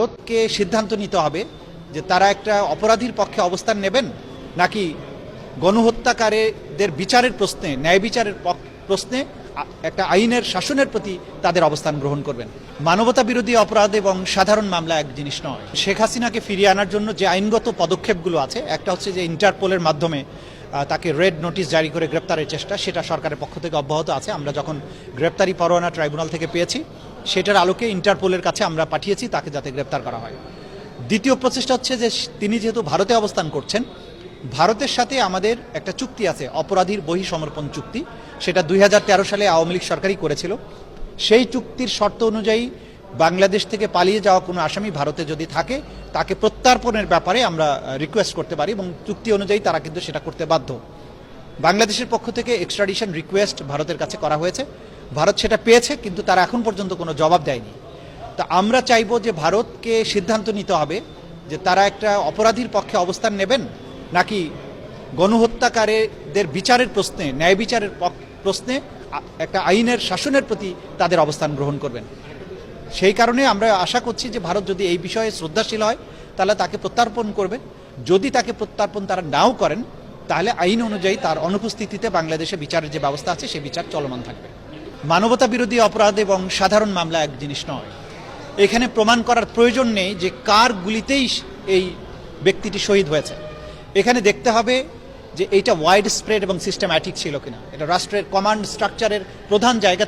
ভারতকে সিদ্ধান্ত নিতে হবে যে তারা একটা অপরাধীর পক্ষে অবস্থান নেবেন নাকি গণহত্যাকারীদের বিচারের প্রশ্নে, ন্যায় বিচারের প্রশ্নে একটা আইনের শাসনের প্রতি তাদের অবস্থান গ্রহণ করবেন। মানবতা বিরোধী অপরাধ এবং সাধারণ মামলা এক জিনিস নয়। শেখ হাসিনাকে ফিরিয়ে আনার জন্য যে আইনগত পদক্ষেপগুলো আছে, একটা হচ্ছে যে ইন্টারপোলের মাধ্যমে তাকে রেড নোটিশ জারি করে গ্রেপ্তারের চেষ্টা, সেটা সরকারের পক্ষ থেকে অব্যাহত আছে। আমরা যখন গ্রেপ্তারি পরোয়ানা ট্রাইব্যুনাল থেকে পেয়েছি, সেটার আলোকে ইন্টারপোলের কাছে আমরা পাঠিয়েছি, তাকে যাতে গ্রেপ্তার করা হয়। দ্বিতীয় প্রচেষ্টা হচ্ছে যে তিনি যেহেতু ভারতে অবস্থান করছেন, ভারতের সাথে আমাদের একটা চুক্তি আছে, অপরাধীর বহি সমর্পণ চুক্তি। সেটা দুই হাজার তেরো সালে আওয়ামী লীগ সরকারই করেছিল। সেই চুক্তির শর্ত অনুযায়ী বাংলাদেশ থেকে পালিয়ে যাওয়া কোনো আসামি ভারতে যদি থাকে, তাকে প্রত্যার্পণের ব্যাপারে আমরা রিকোয়েস্ট করতে পারি এবং চুক্তি অনুযায়ী তারা কিন্তু সেটা করতে বাধ্য। বাংলাদেশের পক্ষ থেকে এক্সট্রাডিশন রিকোয়েস্ট ভারতের কাছে করা হয়েছে। ভারত সেটা পেয়েছে, কিন্তু তারা এখন পর্যন্ত কোনো জবাব দেয়নি। তা আমরা চাইব যে ভারতকে সিদ্ধান্ত নিতে হবে যে তারা একটা অপরাধীর পক্ষে অবস্থান নেবেন, নাকি গণহত্যাকারীদের বিচারের প্রশ্নে, ন্যায় বিচারের প্রশ্নে একটা আইনের শাসনের প্রতি তাদের অবস্থান গ্রহণ করবেন। সেই কারণে আমরা আশা করছি যে ভারত যদি এই বিষয়ে শ্রদ্ধাশীল হয়, তাহলে তাকে প্রত্যার্পণ করবে। যদি তাকে প্রত্যার্পণ তারা নাও করেন, তাহলে আইন অনুযায়ী তার অনুপস্থিতিতে বাংলাদেশে বিচারের যে ব্যবস্থা আছে সেই বিচার চলমান থাকবে। মানবতা বিরোধী অপরাধ এবং সাধারণ মামলা এক জিনিস নয়। এখানে প্রমাণ করার প্রয়োজন নেই যে কার গুলিতেই এই ব্যক্তিটি শহীদ হয়েছে। এখানে দেখতে হবে যে এটা ওয়াইড স্প্রেড এবং সিস্টেম্যাটিক ছিল কিনা। এটা রাষ্ট্রের কমান্ড স্ট্রাকচারের প্রধান জায়গা